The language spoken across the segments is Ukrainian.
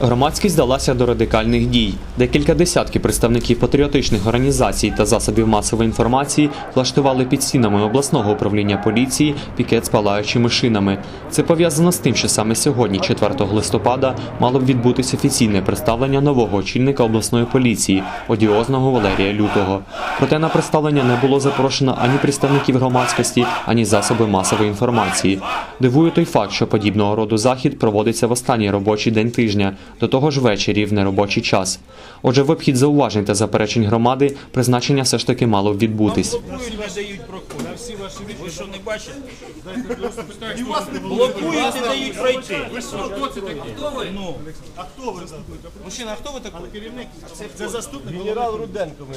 Громадськість здалася до радикальних дій. Декілька десятків представників патріотичних організацій та засобів масової інформації влаштували під стінами обласного управління поліції пікет з палаючими шинами. Це пов'язано з тим, що саме сьогодні, 4 листопада, мало б відбутися офіційне представлення нового очільника обласної поліції, одіозного Валерія Лютого. Проте на представлення не було запрошено ані представників громадськості, ані засоби масової інформації. Дивує той факт, що подібного роду захід проводиться в останній робочий день тижня, до того ж ввечері в неробочий час. Отже, в обхід зауважень та заперечень громади призначення все ж таки мало б відбутись. Ви що не бачите? Блокують, не дають пройти. Ви що, хто це такий? Хто ви? Ну, А хто ви заступник? мужчина, а хто ви такий? Керівник? Це заступник генерал Руденко. Ми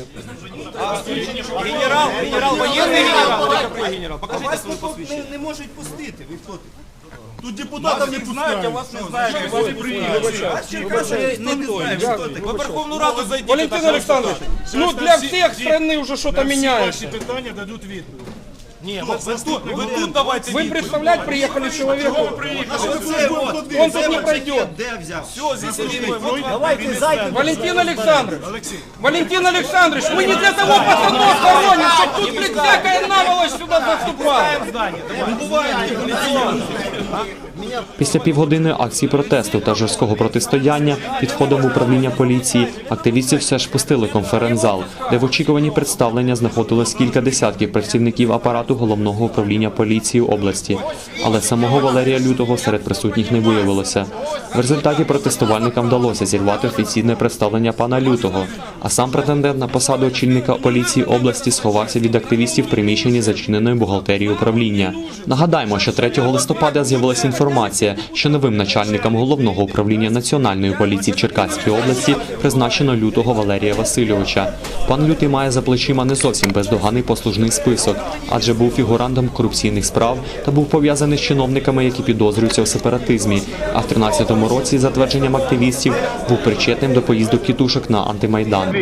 Генерал, генерал, воєнний генерал. Генерал? Покажіть тут посвідчення. не, не можуть пустити. Ви хто? Тут депутатів не пускають, а вас не знають. Вас не приїхали. А не знають. Ви Верховну Раду зайдіть. Валентин Олександрович, ну для всех страны уже что-то ваші питання дадуть відповідь. Ні, ви ви тут, ви тут давайте Вы відповідь. представлять приехали человеку, он тут не пройдет. Де взяв? Все, здесь сидимо. Вот вам Давайте зайдемо. Валентин Александрович, Валентин Александрович, мы не для того пацанов хороним, чтобы тут, блядь, всякая наволочь сюда заступала. Після півгодини акції протесту та жорсткого протистояння під входом управління поліції активістів все ж пустили конференц-зал, де в очікуванні представлення знаходилось кілька десятків працівників апарату головного управління поліції області. Але самого Валерія Лютого серед присутніх не виявилося. В результаті протестувальникам вдалося зірвати офіційне представлення пана Лютого, а сам претендент на посаду очільника поліції області сховався від активістів в приміщенні зачиненої бухгалтерії управління. Нагадаємо, що 3 листопада з'явилася інформація, що новим начальником головного управління національної поліції в Черкаській області призначено лютого Валерія Васильовича. Пан Лютий має за плечима не зовсім бездоганий послужний список, адже був фігурантом корупційних справ та був пов'язаний з чиновниками, які підозрюються у сепаратизмі. А в 13-му році, за твердженням активістів, був причетним до поїзду кітушок на антимайдан.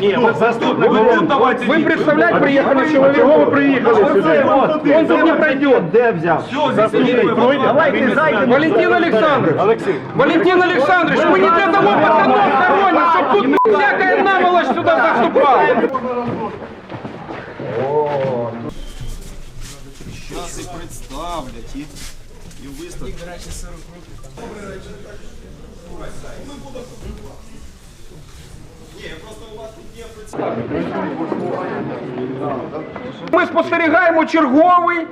Ви тут давайте Вы представлять приехали человеку, чего вы приехали сюда? Он тут не пройдет. Де взяв? Давайте зайдемо. Валентин Александрович, Валентин Александрович, мы не для того пацанов хороним, чтобы тут, блядь, всякая наволочь сюда заступала. Нас і представлять, і, і виставлять. Ми спостерігаємо черговий,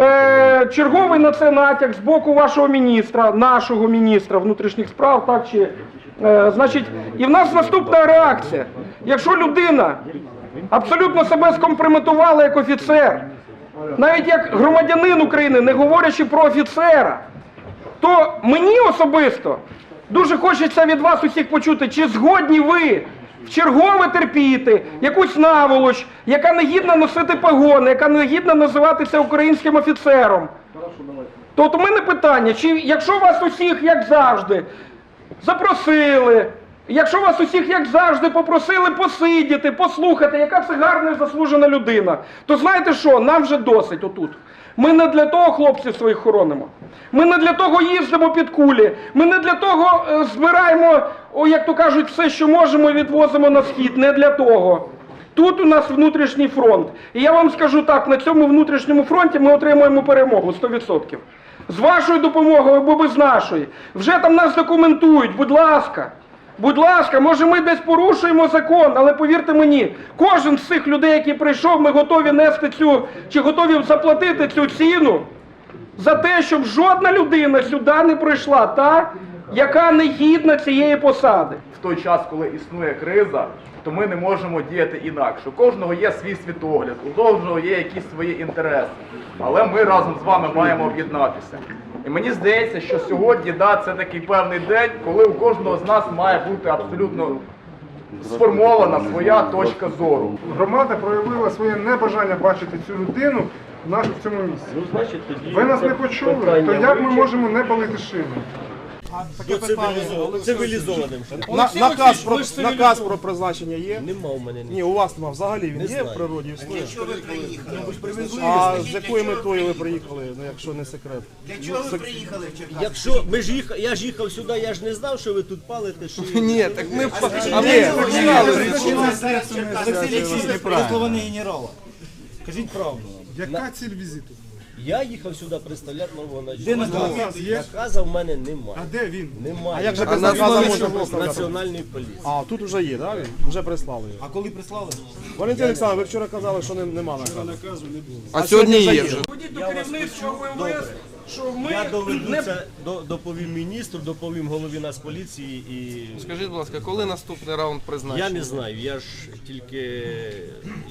е, черговий на це натяк з боку вашого міністра, нашого міністра внутрішніх справ, так чи е, значить, і в нас наступна реакція. Якщо людина абсолютно себе скомпрометувала як офіцер, навіть як громадянин України, не говорячи про офіцера, то мені особисто дуже хочеться від вас усіх почути, чи згодні ви чергове терпіти якусь наволоч, яка не гідна носити погони, яка не гідна називатися українським офіцером. То от у мене питання, чи якщо вас усіх, як завжди, запросили, якщо вас усіх, як завжди, попросили посидіти, послухати, яка це гарна і заслужена людина, то знаєте що, нам вже досить отут. Ми не для того хлопців своїх хоронимо. Ми не для того їздимо під кулі. Ми не для того е, збираємо, як то кажуть, все, що можемо, і відвозимо на схід. Не для того. Тут у нас внутрішній фронт. І я вам скажу так: на цьому внутрішньому фронті ми отримуємо перемогу 100%. З вашою допомогою або без нашої. Вже там нас документують, будь ласка. Будь ласка, може ми десь порушуємо закон, але повірте мені, кожен з цих людей, які прийшов, ми готові нести цю чи готові заплатити цю ціну за те, щоб жодна людина сюди не прийшла, та, яка не гідна цієї посади. в той час, коли існує криза, то ми не можемо діяти інакше. У кожного є свій світогляд, у кожного є якісь свої інтереси. Але ми разом з вами маємо об'єднатися. І мені здається, що сьогодні да, це такий певний день, коли у кожного з нас має бути абсолютно сформована своя точка зору. Громада проявила своє небажання бачити цю людину в нас в цьому місці. Ви нас не почули, то як ми можемо не палити шини? До цивілізованим, цивілізованим. На, наказ, про, наказ про призначення є? Нема у мене ні. Ні, у вас нема. Взагалі він Не є знаю. в природі існує? А з якою метою ви приїхали, ну якщо не секрет? Для чого ви приїхали в Черкаси? Якщо ми ж їхав, я ж їхав сюди, я ж не знав, що ви тут палите. Що... Ні, так ми а ви Висловлення генерала. Скажіть правду. Яка ціль візиту? Я їхав сюди представляти нового? Є? Наказа в мене немає. А де він? Немає. А як же без наказу можна представляти? Національної поліції. А, тут вже є, так? Він? Вже прислали його. А коли прислали? Валентин Олександрович, ви вчора казали, що не- нема наказу. А сьогодні є вже. Ходіть до керівництва УМВС, що ми Я доведу не це, до- доповім міністру, доповім голові Нацполіції і Скажіть, будь ласка, коли наступний раунд призначення? я не знаю, я ж тільки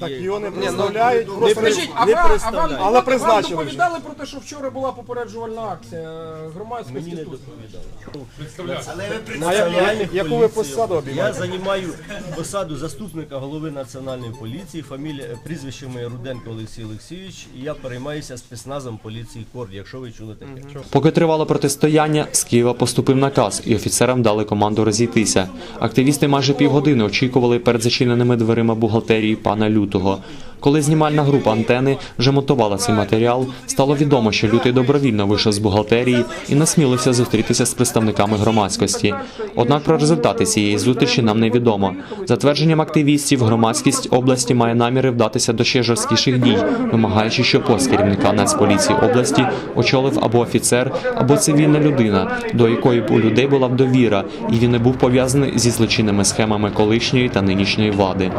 Так є- його не представляють, просто при- не- Скажіть, а Не вам, а вам, представляю. Але вам призначили доповідали про те, що вчора була попереджувальна акція мені громадськості не тут? доповідали. Але ви при- А я- Національних яку ви поліцій. посаду Я обіймаєте? займаю посаду заступника голови національної поліції, фамілія прізвище моє Руденко Олексій Олексійович, і я переймаюся спецназом поліції Корд, якщо ви чули. Поки тривало протистояння, з Києва поступив наказ, і офіцерам дали команду розійтися. Активісти майже півгодини очікували перед зачиненими дверима бухгалтерії пана Лютого. Коли знімальна група антени вже монтувала цей матеріал, стало відомо, що лютий добровільно вийшов з бухгалтерії і насмілився зустрітися з представниками громадськості. Однак про результати цієї зустрічі нам невідомо. За твердженням активістів, громадськість області має наміри вдатися до ще жорсткіших дій, вимагаючи, щоб пост керівника Нацполіції області очолив або офіцер, або цивільна людина, до якої б у людей була б довіра, і він не був пов'язаний зі злочинними схемами колишньої та нинішньої влади.